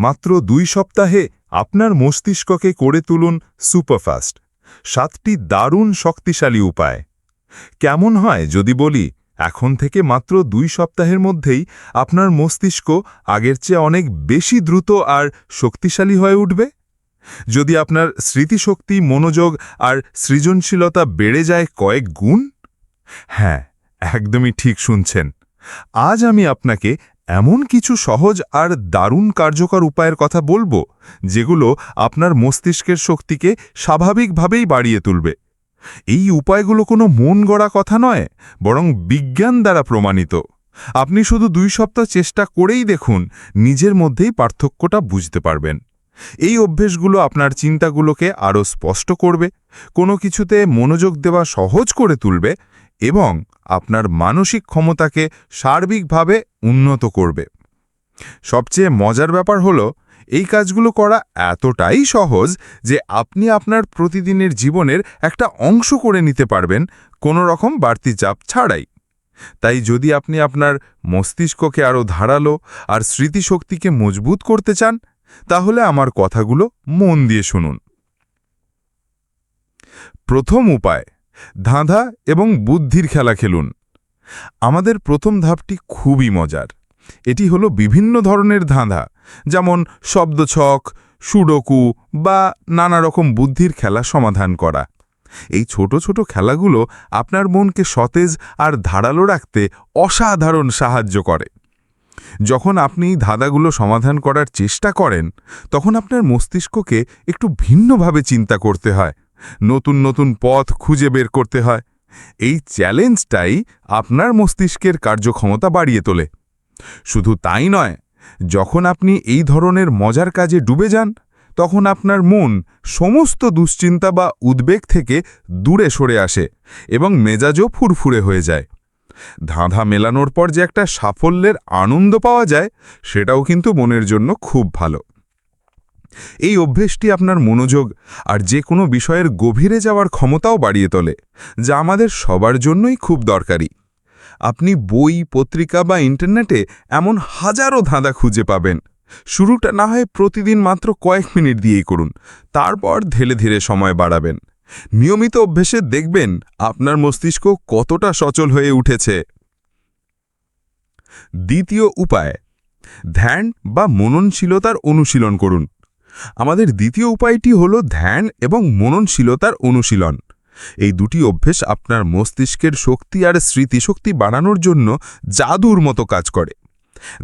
মাত্র দুই সপ্তাহে আপনার মস্তিষ্ককে করে তুলুন সুপারফাস্ট। সাতটি দারুণ শক্তিশালী উপায়। কেমন হয় যদি বলি, এখন থেকে মাত্র দুই সপ্তাহের মধ্যেই আপনার মস্তিষ্ক আগের চেয়ে অনেক বেশি দ্রুত আর শক্তিশালী হয়ে উঠবে? যদি আপনার স্মৃতিশক্তি, মনোযোগ আর সৃজনশীলতা বেড়ে যায় কয়েক গুণ? হ্যাঁ একদমই ঠিক শুনছেন। আজ আমি আপনাকে এমন কিছু সহজ আর দারুণ কার্যকর উপায়ের কথা বলব, যেগুলো আপনার মস্তিষ্কের শক্তিকে স্বাভাবিকভাবেই বাড়িয়ে তুলবে। এই উপায়গুলো কোনো মন গড়া কথা নয়, বরং বিজ্ঞান দ্বারা প্রমাণিত। আপনি শুধু দুই সপ্তাহ চেষ্টা করেই দেখুন, নিজের মধ্যেই পার্থক্যটা বুঝতে পারবেন। এই অভ্যেসগুলো আপনার চিন্তাগুলোকে আরও স্পষ্ট করবে, কোনো কিছুতে মনোযোগ দেওয়া সহজ করে তুলবে এবং আপনার মানসিক ক্ষমতাকে সার্বিকভাবে উন্নত করবে। সবচেয়ে মজার ব্যাপার হলো, এই কাজগুলো করা এতটাই সহজ যে আপনি আপনার প্রতিদিনের জীবনের একটা অংশ করে নিতে পারবেন, কোনো রকম বাড়তি চাপ ছাড়াই। তাই যদি আপনি আপনার মস্তিষ্ককে আরও ধারালো আর স্মৃতিশক্তিকে মজবুত করতে চান, তাহলে আমার কথাগুলো মন দিয়ে শুনুন। প্রথম উপায় ধাঁধা এবং বুদ্ধির খেলা খেলুন। আমাদের প্রথম ধাপটি খুবই মজার। এটি হলো বিভিন্ন ধরনের ধাঁধা, যেমন শব্দছক, সুডোকু বা নানা রকম বুদ্ধির খেলা সমাধান করা। এই ছোট ছোট খেলাগুলো আপনার মনকে সতেজ আর ধারালো রাখতে অসাধারণ সাহায্য করে। যখন আপনি ধাঁধাগুলো সমাধান করার চেষ্টা করেন, তখন আপনার মস্তিষ্ককে একটু ভিন্নভাবে চিন্তা করতে হয়। নতুন নতুন পথ খুঁজে বের করতে হয়। এই চ্যালেঞ্জটাই আপনার মস্তিষ্কের কার্যক্ষমতা বাড়িয়ে তোলে। শুধু তাই নয়, যখন আপনি এই ধরনের মজার কাজে ডুবে যান, তখন আপনার মন সমস্ত দুশ্চিন্তা বা উদ্বেগ থেকে দূরে সরে আসে এবং মেজাজও ফুরফুরে হয়ে যায়। ধাঁধা মেলানোর পর যে একটা সাফল্যের আনন্দ পাওয়া যায়, সেটাও কিন্তু মনের জন্য খুব ভালো। এই অভ্যেসটি আপনার মনোযোগ আর যে কোনো বিষয়ের গভীরে যাওয়ার ক্ষমতাও বাড়িয়ে তোলে, যা আমাদের সবার জন্যই খুব দরকারি। আপনি বই, পত্রিকা বা ইন্টারনেটে এমন হাজারো ধাঁধা খুঁজে পাবেন। শুরুটা না হয় প্রতিদিন মাত্র কয়েক মিনিট দিয়েই করুন, তারপর ধীরে ধীরে সময় বাড়াবেন। নিয়মিত অভ্যেসে দেখবেন আপনার মস্তিষ্ক কতটা সচল হয়ে উঠেছে। দ্বিতীয় উপায়, ধ্যান বা মননশীলতার অনুশীলন করুন। আমাদের দ্বিতীয় উপায়টি হল ধ্যান এবং মননশীলতার অনুশীলন। এই দুটি অভ্যেস আপনার মস্তিষ্কের শক্তি আর স্মৃতিশক্তি বাড়ানোর জন্য জাদুর মতো কাজ করে।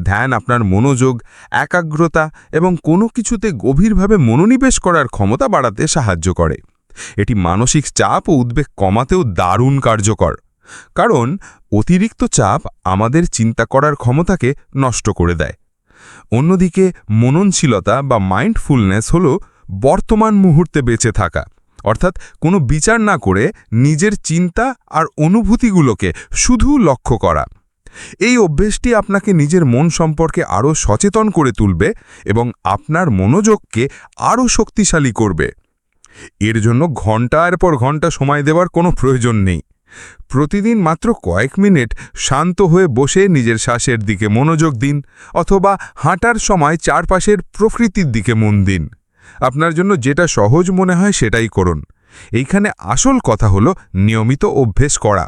ধ্যান আপনার মনোযোগ, একাগ্রতা এবং কোনো কিছুতে গভীরভাবে মনোনিবেশ করার ক্ষমতা বাড়াতে সাহায্য করে। এটি মানসিক চাপ ও উদ্বেগ কমাতেও দারুণ কার্যকর। কারণ অতিরিক্ত চাপ আমাদের চিন্তা করার ক্ষমতাকে নষ্ট করে দেয়। অন্যদিকে মননশীলতা বা মাইন্ডফুলনেস হল বর্তমান মুহূর্তে বেঁচে থাকা। অর্থাৎ কোনো বিচার না করে নিজের চিন্তা আর অনুভূতিগুলোকে শুধু লক্ষ্য করা। এই অভ্যেসটি আপনাকে নিজের মন সম্পর্কে আরও সচেতন করে তুলবে এবং আপনার মনোযোগকে আরও শক্তিশালী করবে। এর জন্য ঘণ্টার পর ঘণ্টা সময় দেওয়ার কোনো প্রয়োজন নেই। প্রতিদিন মাত্র কয়েক মিনিট শান্ত হয়ে বসে নিজের শ্বাসের দিকে মনোযোগ দিন অথবা হাঁটার সময় চারপাশের প্রকৃতির দিকে মন দিন। আপনার জন্য যেটা সহজ মনে হয় সেটাই করুন। এইখানে আসল কথা হলো নিয়মিত অভ্যেস করা।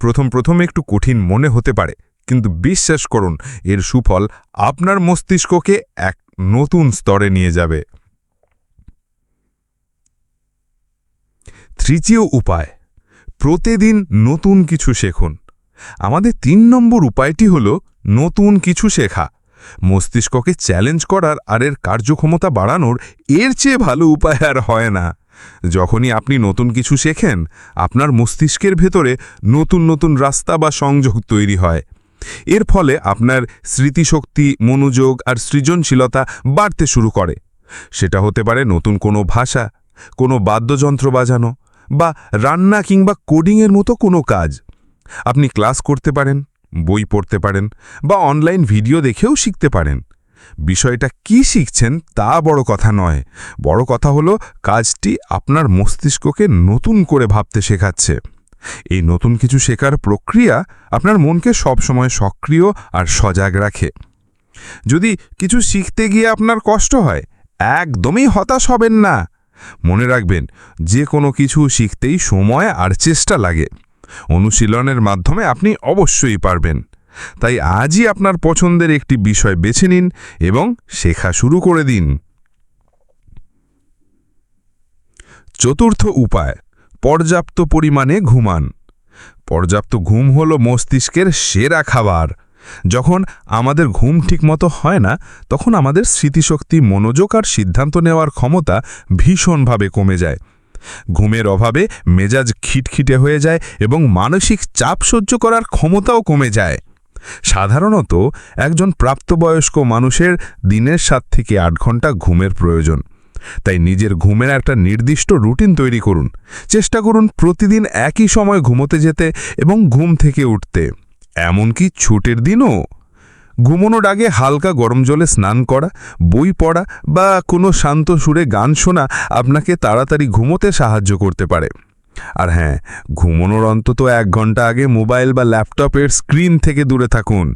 প্রথম প্রথম একটু কঠিন মনে হতে পারে, কিন্তু বিশ্বাস করুন, এর সুফল আপনার মস্তিষ্ককে এক নতুন স্তরে নিয়ে যাবে। তৃতীয় উপায় প্রতিদিন নতুন কিছু শেখুন। আমাদের তিন নম্বর উপায়টি হল নতুন কিছু শেখা। মস্তিষ্ককে চ্যালেঞ্জ করার আর এর কার্যক্ষমতা বাড়ানোর এর চেয়ে ভালো উপায় আর হয় না। যখনই আপনি নতুন কিছু শেখেন, আপনার মস্তিষ্কের ভেতরে নতুন নতুন রাস্তা বা সংযোগ তৈরি হয়। এর ফলে আপনার স্মৃতিশক্তি, মনোযোগ আর সৃজনশীলতা বাড়তে শুরু করে। সেটা হতে পারে নতুন কোনো ভাষা, কোনো বাদ্যযন্ত্র বাজানো বা রান্না কিংবা কোডিংয়ের মতো কোনো কাজ। আপনি ক্লাস করতে পারেন, বই পড়তে পারেন বা অনলাইন ভিডিও দেখেও শিখতে পারেন। বিষয়টা কি শিখছেন তা বড় কথা নয়। বড় কথা হলো কাজটি আপনার মস্তিষ্ককে নতুন করে ভাবতে শেখাচ্ছে। এই নতুন কিছু শেখার প্রক্রিয়া আপনার মনকে সবসময় সক্রিয় আর সজাগ রাখে। যদি কিছু শিখতে গিয়ে আপনার কষ্ট হয়, একদমই হতাশ হবেন না। মনে রাখবেন, যে কোনো কিছু শিখতেই সময় আর চেষ্টা লাগে। অনুশীলনের মাধ্যমে আপনি অবশ্যই পারবেন। তাই আজই আপনার পছন্দের একটি বিষয় বেছে নিন এবং শেখা শুরু করে দিন। চতুর্থ উপায়, পর্যাপ্ত পরিমাণে ঘুমান। পর্যাপ্ত ঘুম হল মস্তিষ্কের সেরা খাবার। যখন আমাদের ঘুম ঠিকমতো হয় না, তখন আমাদের স্মৃতিশক্তি, মনোযোগ আর সিদ্ধান্ত নেওয়ার ক্ষমতা ভীষণভাবে কমে যায়। ঘুমের অভাবে মেজাজ খিটখিটে হয়ে যায় এবং মানসিক চাপ সহ্য করার ক্ষমতাও কমে যায়। সাধারণত একজন প্রাপ্তবয়স্ক মানুষের দিনের সাত থেকে আট ঘণ্টা ঘুমের প্রয়োজন। তাই নিজের ঘুমের একটা নির্দিষ্ট রুটিন তৈরি করুন। চেষ্টা করুন প্রতিদিন একই সময় ঘুমোতে যেতে এবং ঘুম থেকে উঠতে। এমনকি ছুটের দিনও। ঘুমোনোর আগে হালকা গরম জলে স্নান করা, বই পড়া বা কোনো শান্ত সুরে গান শোনা আপনাকে তাড়াতাড়ি ঘুমোতে সাহায্য করতে পারে। আর হ্যাঁ ঘুমোনোর অন্তত এক ঘণ্টা আগে মোবাইল বা ল্যাপটপের স্ক্রিন থেকে দূরে থাকুন।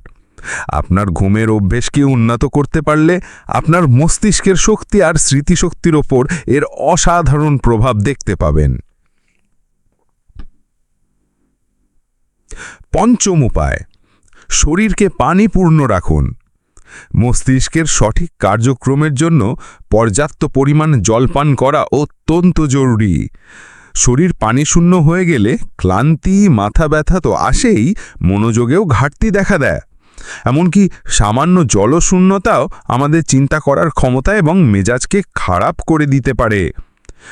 আপনার ঘুমের অভ্যেসকে উন্নত করতে পারলে আপনার মস্তিষ্কের শক্তি আর স্মৃতিশক্তির ওপর এর অসাধারণ প্রভাব দেখতে পাবেন। পঞ্চম উপায়, শরীরকে পানিপূর্ণ রাখুন। মস্তিষ্কের সঠিক কার্যক্রমের জন্য পর্যাপ্ত পরিমাণ জল পান করা অত্যন্ত জরুরি। শরীর পানিশূন্য হয়ে গেলে ক্লান্তি, মাথা ব্যথা তো আসেই, মনোযোগেও ঘাটতি দেখা দেয়। এমনকি সামান্য জলশূন্যতাও আমাদের চিন্তা করার ক্ষমতা এবং মেজাজকে খারাপ করে দিতে পারে।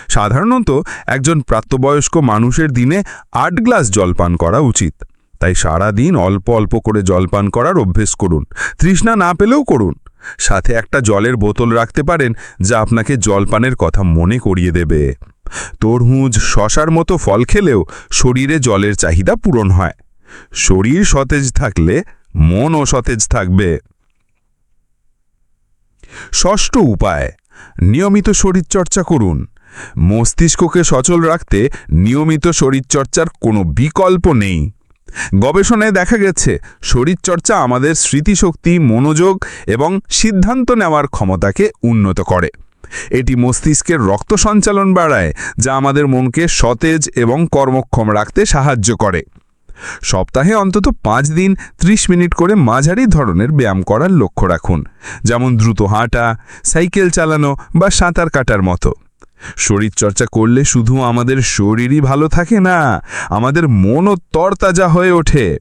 সাধারণত একজন প্রাপ্তবয়স্ক মানুষের দিনে আট গ্লাস জল পান করা উচিত। তাই সারা দিন অল্প অল্প করে জল পান করার অভ্যেস করুন, তৃষ্ণা না পেলেও করুন। সাথে একটা জলের বোতল রাখতে পারেন, যা আপনাকে জলপানের কথা মনে করিয়ে দেবে। তরমুজ, শশার মতো ফল খেলেও শরীরে জলের চাহিদা পূরণ হয়। শরীর সতেজ থাকলে মনও সতেজ থাকবে। ষষ্ঠ উপায়, নিয়মিত শরীরচর্চা করুন। মস্তিষ্ককে সচল রাখতে নিয়মিত শরীরচর্চার কোনো বিকল্প নেই। গবেষণায় দেখা গেছে, শরীরচর্চা আমাদের স্মৃতিশক্তি, মনোযোগ এবং সিদ্ধান্ত নেওয়ার ক্ষমতাকে উন্নত করে। এটি মস্তিষ্কের রক্ত সঞ্চালন বাড়ায়, যা আমাদের মনকে সতেজ এবং কর্মক্ষম রাখতে সাহায্য করে। সপ্তাহে অন্তত পাঁচ দিন ৩০ মিনিট করে মাঝারি ধরনের ব্যায়াম করার লক্ষ্য রাখুন, যেমন দ্রুত হাঁটা, সাইকেল চালানো বা সাঁতার কাটার মতো। শরীরচর্চা করলে শুধু আমাদের শরীরই ভালো থাকে না, আমাদের মনও তরতাজা হয়ে ওঠে।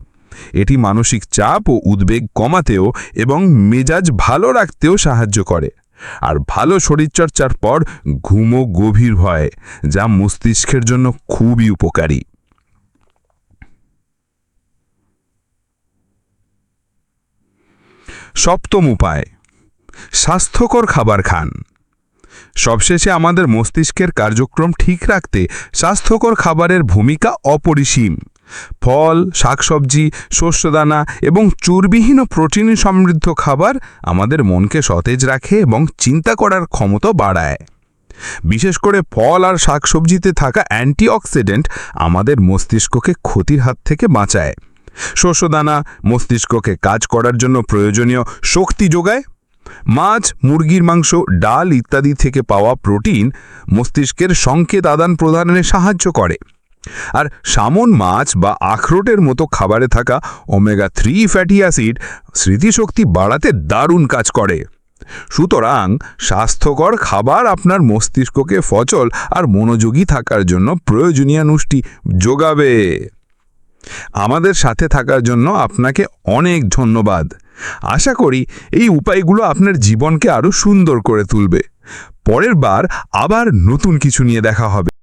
এটি মানসিক চাপ ও উদ্বেগ কমাতেও এবং মেজাজ ভালো রাখতেও সাহায্য করে। আর ভালো শরীরচর্চার পর ঘুমও গভীর হয়, যা মস্তিষ্কের জন্য খুবই উপকারী। সপ্তম উপায়, স্বাস্থ্যকর খাবার খান। সবশেষে আমাদের মস্তিষ্কের কার্যক্রম ঠিক রাখতে স্বাস্থ্যকর খাবারের ভূমিকা অপরিসীম। ফল, শাকসবজি, শস্যদানা এবং চর্বিহীন প্রোটিন সমৃদ্ধ খাবার আমাদের মনকে সতেজ রাখে এবং চিন্তা করার ক্ষমতা বাড়ায়। বিশেষ করে ফল আর শাকসবজিতে থাকা অ্যান্টিঅক্সিডেন্ট আমাদের মস্তিষ্ককে ক্ষতির হাত থেকে বাঁচায়। শস্যদানা মস্তিষ্ককে কাজ করার জন্য প্রয়োজনীয় শক্তি যোগায় মাছ, মুরগির মাংস, ডাল ইত্যাদি থেকে পাওয়া প্রোটিন মস্তিষ্কের সংকেত আদান প্রদানে সাহায্য করে। আর সামন মাছ বা আখরোটের মতো খাবারে থাকা ওমেগা থ্রি ফ্যাটি অ্যাসিড স্মৃতিশক্তি বাড়াতে দারুণ কাজ করে। সুতরাং স্বাস্থ্যকর খাবার আপনার মস্তিষ্ককে ফচল আর মনোযোগী থাকার জন্য প্রয়োজনীয় নুষ্টি যোগাবে। আমাদের সাথে থাকার জন্য আপনাকে অনেক ধন্যবাদ। আশা করি এই উপায়গুলো আপনার জীবনকে আরও সুন্দর করে তুলবে। পরের বার আবার নতুন কিছু নিয়ে দেখা হবে।